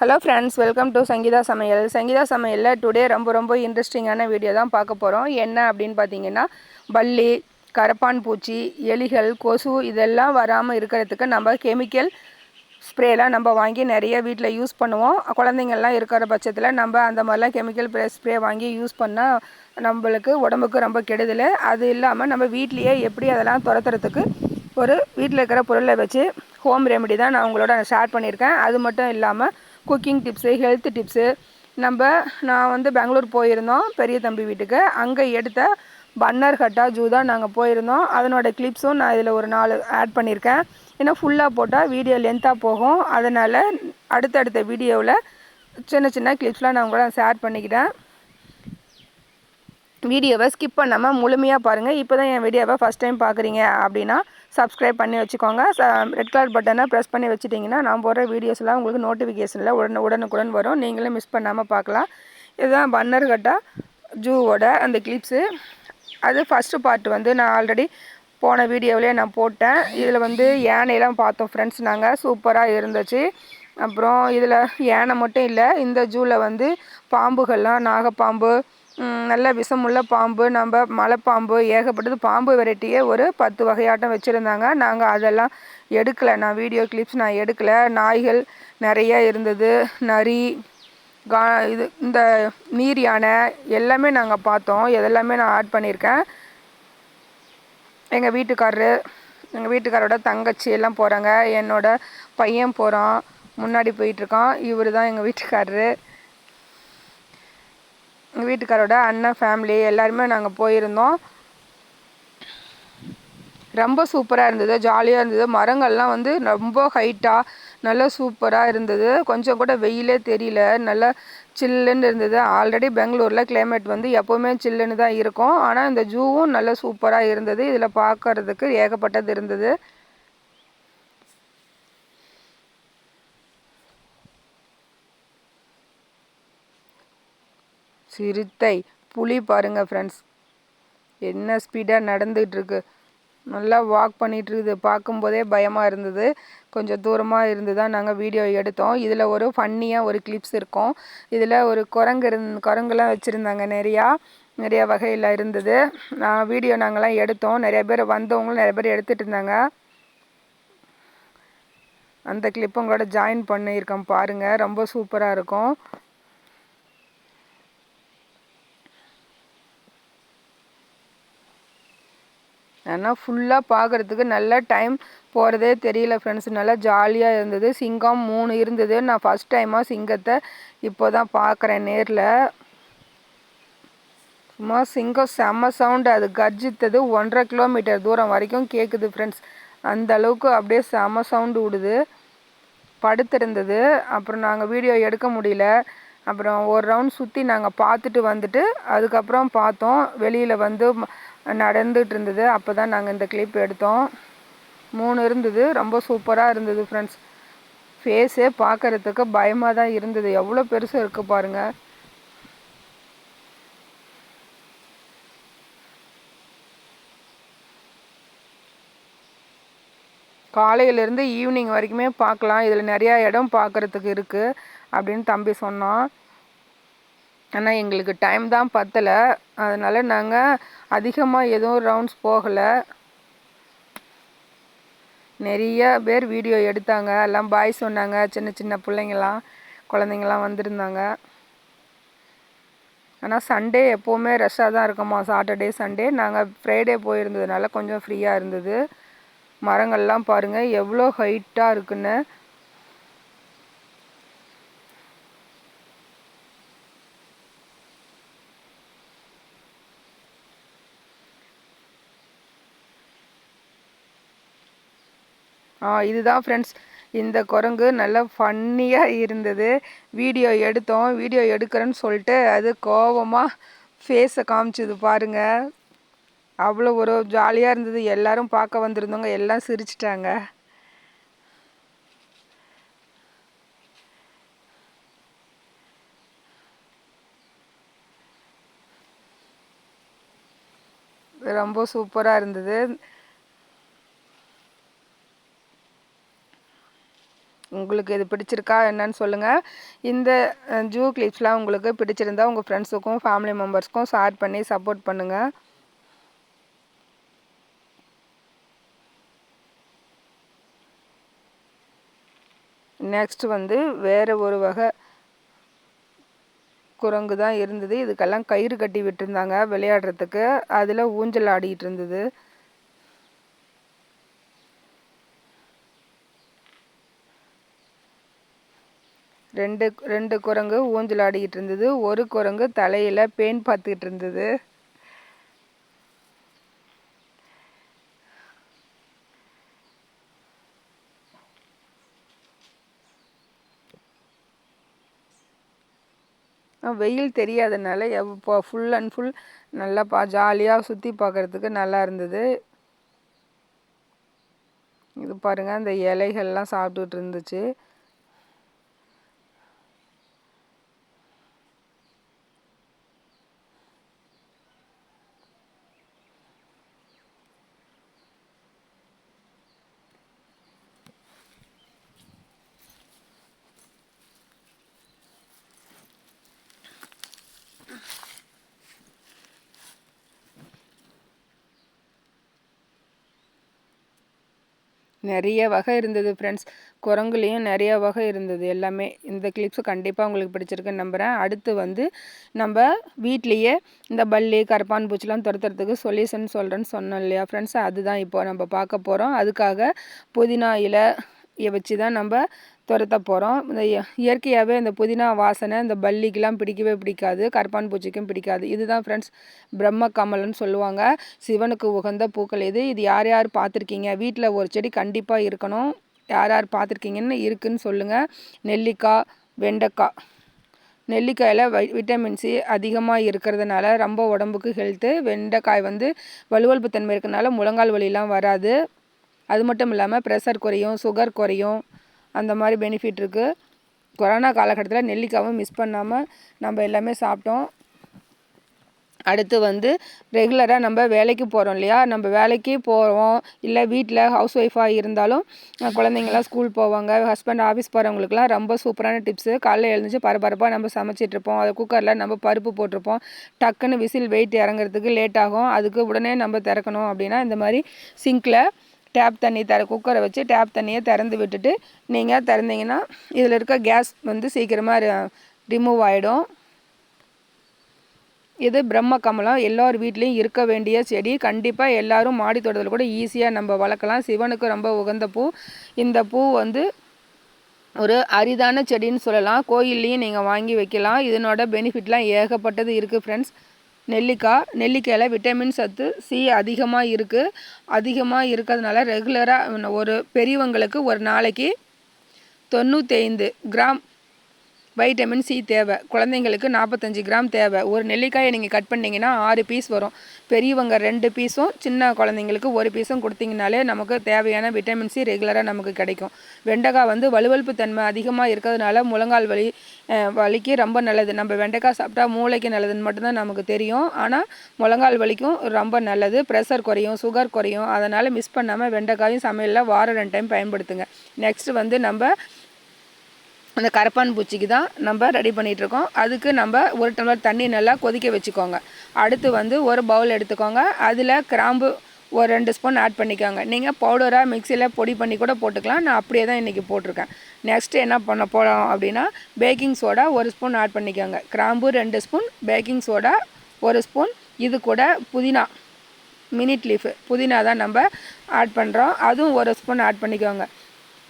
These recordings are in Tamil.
Hello friends welcome to Sangeetha சமையல் சங்கீதா சமையலில் டுடே ரொம்ப ரொம்ப இன்ட்ரெஸ்டிங்கான வீடியோ தான் பார்க்க போகிறோம் என்ன அப்படின்னு பார்த்தீங்கன்னா பல்லி கரப்பான் பூச்சி எலிகள் கொசு இதெல்லாம் வராமல் இருக்கிறதுக்கு நம்ம கெமிக்கல் ஸ்ப்ரேலாம் நம்ம வாங்கி நிறைய வீட்டில் யூஸ் பண்ணுவோம். குழந்தைங்கள்லாம் இருக்கிற பட்சத்தில் நம்ம அந்த மாதிரிலாம் கெமிக்கல் ஸ்ப்ரே வாங்கி யூஸ் பண்ணால் நம்மளுக்கு உடம்புக்கு ரொம்ப கெடுதல். அது இல்லாமல் நம்ம வீட்லேயே எப்படி அதெல்லாம் துரத்துறதுக்கு ஒரு வீட்டில் இருக்கிற பொருளை வச்சு ஹோம் ரெமெடி தான் நான் உங்களோட ஷேர் பண்ணியிருக்கேன். அது மட்டும் இல்லாமல் குக்கிங் டிப்ஸு ஹெல்த் டிப்ஸு நம்ம நான் வந்து பெங்களூர் போயிருந்தோம் பெரிய தம்பி வீட்டுக்கு. அங்கே எடுத்த பன்னர் ஹட்டா ஜூ தான் நாங்கள் போயிருந்தோம். அதனோட கிளிப்ஸும் நான் இதில் ஒரு நாலு ஆட் பண்ணியிருக்கேன் ஏன்னா ஃபுல்லாக போட்டால் வீடியோ லென்த்தாக போகும். அதனால் அடுத்தடுத்த வீடியோவில் சின்ன சின்ன கிளிப்ஸ்லாம் நான் உங்களோட ஷேர் பண்ணிக்கிட்டேன். வீடியோவை ஸ்கிப் பண்ணாமல் முழுமையாக பாருங்கள் இப்போ தான் என் வீடியோவை ஃபஸ்ட் டைம் பார்க்குறீங்க அப்படின்னா சப்ஸ்கிரைப் பண்ணி வச்சுக்கோங்க. ரெட் கலர் பட்டனை ப்ரெஸ் பண்ணி வச்சுட்டிங்கன்னா நான் போடுற வீடியோஸ்லாம் உங்களுக்கு நோட்டிஃபிகேஷனில் உடனே உடனுக்குடன் வரும். நீங்களும் மிஸ் பண்ணாமல் பார்க்கலாம். இதுதான் பன்னர் கட்டா ஜூவோட அந்த கிளிப்ஸு அது ஃபஸ்ட்டு பார்ட் வந்து நான் ஆல்ரெடி போன வீடியோவிலே நான் போட்டேன். இதில் வந்து யானையெல்லாம் பார்த்தோம் ஃப்ரெண்ட்ஸ் நாங்கள் சூப்பராக இருந்துச்சு. அப்புறம் இதில் யானை மட்டும் இல்லை இந்த ஜூவில் வந்து பாம்புகள்லாம் நாகப்பாம்பு நல்ல விஷமுள்ள பாம்பு நம்ம மலைப்பாம்பு ஏகப்பட்டது பாம்பு வெரைட்டியே ஒரு பத்து வகையாட்டம் வச்சுருந்தாங்க. நாங்கள் அதெல்லாம் எடுக்கலை. நான் வீடியோ கிளிப்ஸ் நான் எடுக்கலை. நாய்கள் நிறைய இருந்தது. நரி கா இது இந்த நீர் யானை எல்லாமே நாங்கள் பார்த்தோம். இதெல்லாமே நான் ஆட் பண்ணியிருக்கேன். எங்கள் வீட்டுக்காரரு எங்கள் வீட்டுக்காரோட தங்கச்சி எல்லாம் போகிறாங்க என்னோட பையன் போகிறான் முன்னாடி போயிட்டுருக்கான் இவர் தான் எங்கள் வீட்டுக்காரரு. எங்கள் வீட்டுக்காரோட அண்ணன் ஃபேமிலி எல்லாருமே நாங்கள் போயிருந்தோம். ரொம்ப சூப்பராக இருந்தது ஜாலியாக இருந்தது. மரங்கள்லாம் வந்து ரொம்ப ஹைட்டாக நல்லா சூப்பராக இருந்தது. கொஞ்சம் கூட வெயிலே தெரியல நல்லா சில்லுன்னு இருந்தது. ஆல்ரெடி பெங்களூரில் கிளைமேட் வந்து எப்போவுமே சில்லுன்னு தான் இருக்கும். ஆனால் இந்த ஜூவும் நல்லா சூப்பராக இருந்தது. இதில் பார்க்கறதுக்கு ஏகப்பட்டது இருந்தது. சிறுத்தை புலி பாருங்கள் ஃப்ரெண்ட்ஸ் என்ன ஸ்பீடாக நடந்துகிட்ருக்கு நல்லா வாக் பண்ணிகிட்ருக்குது பார்க்கும்போதே பயமாக இருந்தது. கொஞ்சம் தூரமாக இருந்து தான் நாங்கள் வீடியோ எடுத்தோம். இதில் ஒரு ஃபன்னியாக ஒரு கிளிப்ஸ் இருக்கும். இதில் ஒரு குரங்கு இருந் குரங்குலாம் வச்சுருந்தாங்க நிறையா. நிறையா வகையில் இருந்தது. நான் வீடியோ நாங்கள்லாம் எடுத்தோம். நிறைய பேர் வந்தவங்களும் நிறைய பேர் எடுத்துகிட்டு இருந்தாங்க. அந்த கிளிப் உங்களோட ஜாயின் பண்ணியிருக்கோம் பாருங்கள் ரொம்ப சூப்பராக இருக்கும். ஆனால் ஃபுல்லாக பார்க்குறதுக்கு நல்ல டைம் போகிறதே தெரியல ஃப்ரெண்ட்ஸ் நல்லா ஜாலியாக இருந்தது. சிங்கம் மூணு இருந்தது. நான் ஃபஸ்ட் டைமாக சிங்கத்தை இப்போ தான் பார்க்குறேன் நேரில். சும்மா சிங்கம் செம்ம சவுண்டு அது கர்ஜித்தது ஒன்றரை கிலோமீட்டர் தூரம் வரைக்கும் கேட்குது ஃப்ரெண்ட்ஸ் அந்த அளவுக்கு அப்படியே செம்ம சவுண்டு விடுது. படுத்திருந்தது. அப்புறம் நாங்கள் வீடியோ எடுக்க முடியல. அப்புறம் ஒரு ரவுண்ட் சுற்றி நாங்கள் பார்த்துட்டு வந்துட்டு அதுக்கப்புறம் பார்த்தோம். வெளியில் வந்து நடந்துகிட்டு இருந்தது அப்போ தான் நாங்கள் இந்த கிளிப் எடுத்தோம். மூணு இருந்தது. ரொம்ப சூப்பராக இருந்தது ஃப்ரெண்ட்ஸ் ஃபேஸே பார்க்குறதுக்கு பயமாக தான் இருந்தது. எவ்வளோ பெருசாக இருக்குது பாருங்கள் காலையிலேருந்து ஈவினிங் வரைக்குமே பார்க்கலாம். இதில் நிறையா இடம் பார்க்குறதுக்கு இருக்குது அப்படின்னு தம்பி சொன்னான். ஆனால் எங்களுக்கு டைம் தான் பத்தலை. அதனால் நாங்கள் அதிகமாக எதுவும் ரவுண்ட்ஸ் போகலை. நிறைய பேர் வீடியோ எடுத்தாங்க. எல்லாம் பாய் சொன்னாங்க. சின்ன சின்ன பிள்ளைங்களாம் குழந்தைங்களாம் வந்திருந்தாங்க. ஆனால் சண்டே எப்போவுமே ரஷ்ஷாக தான் இருக்கோமா? சாட்டர்டே சண்டே நாங்கள் ஃப்ரைடே போயிருந்ததுனால கொஞ்சம் ஃப்ரீயாக இருந்தது. மரங்கள்லாம் பாருங்கள் எவ்வளோ ஹைட்டாக இருக்குன்னு. இதுதான் ஃப்ரெண்ட்ஸ் இந்த குரங்கு நல்லா ஃபன்னியாக இருந்தது. வீடியோ எடுத்தோம். வீடியோ எடுக்கிறேன்னு சொல்லிட்டு அது கோபமாக ஃபேஸை காமிச்சது பாருங்கள் அவ்வளோ ஒரு ஜாலியாக இருந்தது. எல்லோரும் பார்க்க வந்திருந்தவங்க எல்லாம் சிரிச்சிட்டாங்க. ரொம்ப சூப்பராக இருந்தது. உங்களுக்கு இது பிடிச்சிருக்கா என்னன்னு சொல்லுங்கள் இந்த ஜூ கிளிப்ஸ்லாம் உங்களுக்கு பிடிச்சிருந்தா உங்கள் ஃப்ரெண்ட்ஸுக்கும் ஃபேமிலி மெம்பர்ஸ்க்கும் ஷேர் பண்ணி சப்போர்ட் பண்ணுங்கள் நெக்ஸ்ட் வந்து வேறு ஒரு வகை குரங்கு தான் இருந்தது. இதுக்கெல்லாம் கயிறு கட்டி விட்டுருந்தாங்க விளையாடுறதுக்கு. அதில் ஊஞ்சல் ஆடிக்கிட்டு இருந்தது. ரெண்டு ரெண்டு குரங்கு ஊஞ்சல் ஆடிக்கிட்டு இருந்தது. ஒரு குரங்கு தலையில் பேன் பார்த்துக்கிட்டு இருந்தது. வெயில் தெரியாதனால இப்போ ஃபுல் அண்ட் ஃபுல் நல்லா பா ஜாலியாக சுற்றி பார்க்குறதுக்கு நல்லா இருந்தது. இது பாருங்கள் அந்த இலைகள்லாம் சாப்பிட்டுட்டு இருந்துச்சு. நிறைய வகை இருந்தது ஃப்ரெண்ட்ஸ் குரங்குலேயும் நிறைய வகை இருந்தது எல்லாமே. இந்த கிளிப்ஸ் கண்டிப்பாக உங்களுக்கு பிடிச்சிருக்குன்னு நம்புகிறேன் அடுத்து வந்து நம்ம வீட்லேயே இந்த பல்லி கரப்பான் பூச்சிலாம் துரத்துறதுக்கு சொல்யூஷன் சொல்கிறேன்னு சொன்னோம் இல்லையா ஃப்ரெண்ட்ஸ் அதுதான் இப்போ நம்ம பார்க்க போகிறோம் அதுக்காக புதினா இலை வச்சு தான் நம்ம துரத்த போகிறோம் இந்த இயற்கையாகவே இந்த புதினா வாசனை இந்த பல்லிக்கெலாம் பிடிக்கவே பிடிக்காது. கருப்பான் பூச்சிக்கும் பிடிக்காது. இதுதான் ஃப்ரெண்ட்ஸ் பிரம்ம கமல்னு சொல்லுவாங்க. சிவனுக்கு உகந்த பூக்கள் இது. இது யார் யார் பார்த்துருக்கீங்க? வீட்டில் ஒரு செடி கண்டிப்பாக இருக்கணும். யார் யார் பார்த்துருக்கீங்கன்னு இருக்குதுன்னு சொல்லுங்கள் நெல்லிக்காய் வெண்டைக்காய் நெல்லிக்காயில் வை விட்டமின் சி அதிகமாக இருக்கிறதுனால ரொம்ப உடம்புக்கு ஹெல்த்து வெண்டைக்காய் வந்து வலுவல்பு தன்மை இருக்கிறதுனால முழங்கால் வலிலாம் வராது. அது மட்டும் இல்லாமல் ப்ரெஷர் குறையும் சுகர் குறையும். அந்த மாதிரி பெனிஃபிட் இருக்குது கொரோனா காலகட்டத்தில் நெல்லிக்காவும் மிஸ் பண்ணாமல் நம்ம எல்லாமே சாப்பிட்டோம். அடுத்து வந்து ரெகுலராக நம்ம வேலைக்கு போகிறோம் இல்லையா? நம்ம வேலைக்கு போகிறோம் இல்லை வீட்டில் ஹவுஸ் ஒய்ஃபாக இருந்தாலும் குழந்தைங்களாம் ஸ்கூல் போவாங்க. ஹஸ்பண்ட் ஆஃபீஸ் போகிறவங்களுக்குலாம் ரொம்ப சூப்பரான டிப்ஸு காலையில் எழுந்துச்சு பரபரப்பாக நம்ம சமைச்சிட்ருப்போம் அதை குக்கரில் நம்ம பருப்பு போட்டிருப்போம். டக்குன்னு விசில் வெயிட் இறங்குறதுக்கு லேட் ஆகும். அதுக்கு உடனே நம்ம திறக்கணும் அப்படின்னா இந்த மாதிரி சிங்கில் டேப் தண்ணி தர குக்கரை வச்சு டேப் தண்ணியை திறந்து விட்டுட்டு நீங்கள் திறந்தீங்கன்னா இதில் இருக்க கேஸ் வந்து சீக்கிரமாக ரிமூவ் ஆகிடும் இது பிரம்ம கமலம். எல்லோர் வீட்லேயும் இருக்க வேண்டிய செடி. கண்டிப்பாக எல்லோரும் மாடி தோட்டத்தில் கூட ஈஸியாக நம்ம வளர்க்கலாம். சிவனுக்கு ரொம்ப உகந்த பூ. இந்த பூ வந்து ஒரு அரிதான செடின்னு சொல்லலாம். கோயில்லையும் நீங்கள் வாங்கி வைக்கலாம். இதனோட பெனிஃபிட்லாம் ஏகப்பட்டது இருக்குது ஃப்ரெண்ட்ஸ் நெல்லிக்காய் நெல்லிக்காயில் விட்டமின் சத்து சி அதிகமாக இருக்குது அதிகமாக இருக்கிறதுனால ரெகுலராக ஒரு பெரியவங்களுக்கு ஒரு நாளைக்கு தொண்ணூற்றைந்து கிராம் வைட்டமின் சி தேவை. குழந்தைங்களுக்கு நாற்பத்தஞ்சு கிராம் தேவை. ஒரு நெல்லிக்காயை நீங்கள் கட் பண்ணிங்கன்னா ஆறு பீஸ் வரும். பெரியவங்க ரெண்டு பீஸும் சின்ன குழந்தைங்களுக்கு ஒரு பீஸும் கொடுத்தீங்கனாலே நமக்கு தேவையான விட்டமின் சி ரெகுலராக நமக்கு கிடைக்கும். வெண்டைக்காய் வந்து வலுவழுப்பு தன்மை அதிகமாக இருக்கிறதுனால முழங்கால் வலி வலிக்கு ரொம்ப நல்லது. நம்ம வெண்டைக்காய் சாப்பிட்டா மூளைக்கு நல்லதுன்னு மட்டும்தான் நமக்கு தெரியும். ஆனால் முழங்கால் வலிக்கும் ரொம்ப நல்லது. ப்ரெஷர் குறையும் சுகர் குறையும். அதனால் மிஸ் பண்ணாமல் வெண்டைக்காயும் சமையலில் வாரம் ரெண்டு டைம் பயன்படுத்துங்க. நெக்ஸ்ட்டு வந்து நம்ம அந்த கரப்பான் பூச்சிக்கு தான் நம்ம ரெடி பண்ணிகிட்ருக்கோம் அதுக்கு நம்ம ஒரு டம்ளர் தண்ணி நல்லா கொதிக்க வச்சுக்கோங்க. அடுத்து வந்து ஒரு பவுல் எடுத்துக்கோங்க. அதில் கிராம்பு ஒரு ரெண்டு ஸ்பூன் ஆட் பண்ணிக்கோங்க. நீங்கள் பவுடராக மிக்சியில் பொடி பண்ணி கூட போட்டுக்கலாம். நான் அப்படியே தான் இன்றைக்கி போட்டிருக்கேன். நெக்ஸ்ட்டு என்ன பண்ண போகிறோம் அப்படின்னா பேக்கிங் சோடா ஒரு ஸ்பூன் ஆட் பண்ணிக்கோங்க. கிராம்பு ரெண்டு ஸ்பூன் பேக்கிங் சோடா ஒரு ஸ்பூன் இது கூட புதினா மினிட் லீஃபு புதினா தான் நம்ம ஆட் பண்ணுறோம் அதுவும் ஒரு ஸ்பூன் ஆட் பண்ணிக்கோங்க.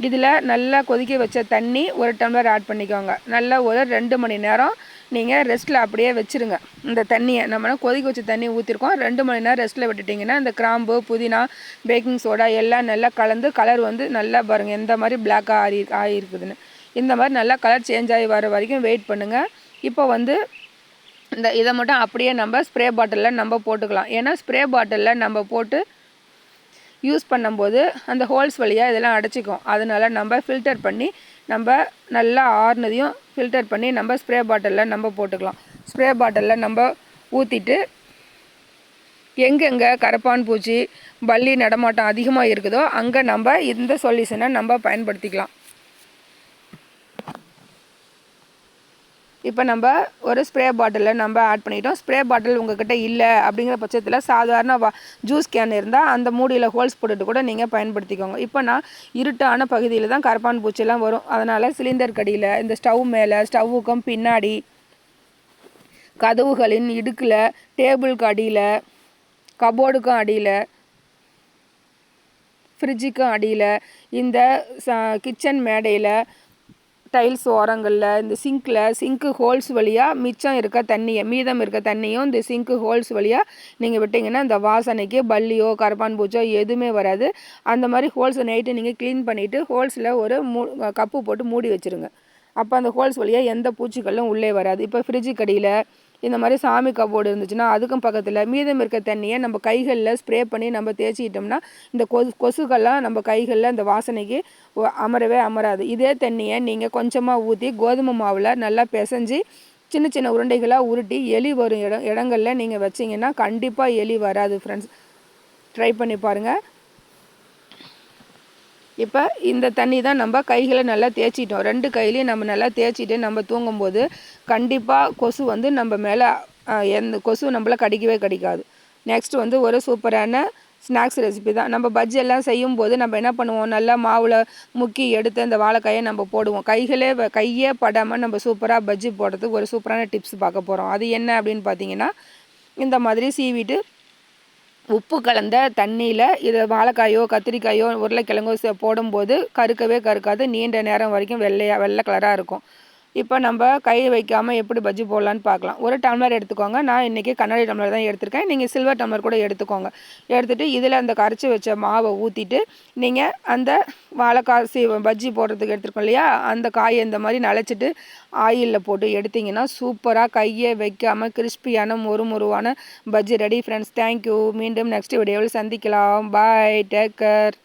இதில் நல்லா கொதிக்க வச்ச தண்ணி ஒரு டம்ளர் ஆட் பண்ணிக்கோங்க. நல்லா ஒரு ரெண்டு மணி நேரம் நீங்கள் ரெஸ்ட்டில் அப்படியே வச்சுருங்க. இந்த தண்ணியை நம்ம கொதிக்க வச்ச தண்ணி ஊற்றிருக்கோம் ரெண்டு மணி நேரம் ரெஸ்ட்டில் விட்டுட்டிங்கன்னா இந்த கிராம்பு புதினா பேக்கிங் சோடா எல்லாம் நல்லா கலந்து கலர் வந்து நல்லா பாருங்கள் எந்த மாதிரி பிளாக்காக ஆறி ஆகிருக்குதுன்னு இந்த மாதிரி நல்லா கலர் சேஞ்ச் ஆகி வர வரைக்கும் வெயிட் பண்ணுங்கள் இப்போ வந்து இந்த இதை மட்டும் அப்படியே நம்ம ஸ்ப்ரே பாட்டிலில் நம்ம போட்டுக்கலாம். ஏன்னா ஸ்ப்ரே பாட்டிலில் நம்ம போட்டு யூஸ் பண்ணும்போது அந்த ஹோல்ஸ் வழியாக இதெல்லாம் அடைச்சிக்கும். அதனால் நம்ம ஃபில்டர் பண்ணி நம்ம நல்லா ஆறுனதையும் ஃபில்டர் பண்ணி நம்ம ஸ்ப்ரே பாட்டிலில் நம்ம போட்டுக்கலாம். ஸ்ப்ரே பாட்டிலில் நம்ம ஊற்றிட்டு எங்கெங்கே கரப்பான் பூச்சி பள்ளி நடமாட்டம் அதிகமாக இருக்குதோ அங்கே நம்ம இந்த சொல்யூஷனை நம்ம பயன்படுத்திக்கலாம். இப்போ நம்ம ஒரு ஸ்ப்ரே பாட்டிலில் நம்ம ஆட் பண்ணிட்டோம். ஸ்ப்ரே பாட்டில் உங்ககிட்ட இல்லை அப்படிங்கிற பட்சத்தில் சாதாரண வா ஜூஸ் கேன் இருந்தால் அந்த மூடியில் ஹோல்ஸ் போட்டுட்டு கூட நீங்கள் பயன்படுத்திக்கோங்க. இப்போ நான் இருட்டான பகுதியில் தான் கரப்பான் பூச்சிலாம் வரும். அதனால் சிலிண்டர் கடியில் இந்த ஸ்டவ் மேலே ஸ்டவ்வுக்கும் பின்னாடி கதவுகளின் இடுக்கில் டேபிளுக்கு அடியில் கபோர்டுக்கும் அடியில் ஃப்ரிட்ஜுக்கும் அடியில் இந்த ச கிச்சன் மேடையில் டைல்ஸ் ஓரங்களில் இந்த சிங்க்கில் சிங்க்கு ஹோல்ஸ் வழியாக மிச்சம் இருக்க தண்ணியை மீதம் இருக்க தண்ணியும் இந்த சிங்க்கு ஹோல்ஸ் வழியாக நீங்கள் விட்டிங்கன்னா இந்த வாசனைக்கு பல்லியோ கரப்பான் பூச்சோ எதுவுமே வராது. அந்த மாதிரி ஹோல்ஸை நைட்டு நீங்கள் க்ளீன் பண்ணிவிட்டு ஹோல்ஸில் ஒரு மூ கப்பு போட்டு மூடி வச்சுருங்க. அப்போ அந்த ஹோல்ஸ் வழியாக எந்த பூச்சிகளும் உள்ளே வராது. இப்போ ஃப்ரிட்ஜு கடியில் இந்த மாதிரி சாமி கபோர்டு இருந்துச்சுன்னா அதுக்கும் பக்கத்தில் மீதம் இருக்க தண்ணியை நம்ம கைகளில் ஸ்ப்ரே பண்ணி நம்ம தேய்ச்சிக்கிட்டோம்னா இந்த கொசு கொசுக்கெல்லாம் நம்ம கைகளில் இந்த வாசனைக்கு அமரவே அமராது. இதே தண்ணியை நீங்கள் கொஞ்சமாக ஊற்றி கோதுமை மாவில் நல்லா பிசைஞ்சு சின்ன சின்ன உருண்டைகளாக உருட்டி எலி வரும் இடம் இடங்களில் நீங்கள் வச்சிங்கன்னா கண்டிப்பாக எலி வராது ஃப்ரெண்ட்ஸ் ட்ரை பண்ணி பாருங்கள் இப்போ இந்த தண்ணி தான் நம்ம கைகளை நல்லா தேய்ச்சிட்டோம். ரெண்டு கையிலையும் நம்ம நல்லா தேய்ச்சிட்டு நம்ம தூங்கும்போது கண்டிப்பாக கொசு வந்து நம்ம மேலே எந்த கொசு நம்மளை கடிக்கவே கடிக்காது. நெக்ஸ்ட் வந்து ஒரு சூப்பரான ஸ்நாக்ஸ் ரெசிபி தான். நம்ம பஜ்ஜி எல்லாம் செய்யும்போது நம்ம என்ன பண்ணுவோம்? நல்லா மாவில் முக்கி எடுத்து அந்த வாழைக்காயை நம்ம போடுவோம். கைகளே கையே படாமல் நம்ம சூப்பராக பஜ்ஜி போடுறதுக்கு ஒரு சூப்பரான டிப்ஸ் பார்க்க போகிறோம் அது என்ன அப்படின்னு பார்த்தீங்கன்னா இந்த மாதிரி சீவிட்டு உப்பு கலந்த தண்ணியில் இதை வாழைக்காயோ கத்திரிக்காயோ உருளைக்கிழங்கோ போடும்போது கருக்கவே கருக்காது. நீண்ட நேரம் வரைக்கும் வெள்ளையாக வெள்ளை கலராக இருக்கும். இப்போ நம்ம கை வைக்காமல் எப்படி பஜ்ஜி போடலான்னு பார்க்கலாம். ஒரு டம்ளர் எடுத்துக்கோங்க. நான் இன்றைக்கி கண்ணாடி டம்ளர் தான் எடுத்திருக்கேன். நீங்கள் சில்வர் டம்ளர் கூட எடுத்துக்கோங்க. எடுத்துகிட்டு இதில் அந்த கரைச்சி வச்ச மாவை ஊற்றிட்டு நீங்கள் அந்த வாழைக்காய் சீ பஜ்ஜி போடுறதுக்கு எடுத்துருக்கோம் இல்லையா? அந்த காயை இந்த மாதிரி நனைச்சிட்டு ஆயிலில் போட்டு எடுத்திங்கன்னா சூப்பராக கையை வைக்காமல் கிறிஸ்பியான மொறு மொருவான bajji ready. Friends thank you மீண்டும் நெக்ஸ்ட் வீடியோவில் சந்திக்கலாம். பாய் டேக்கர்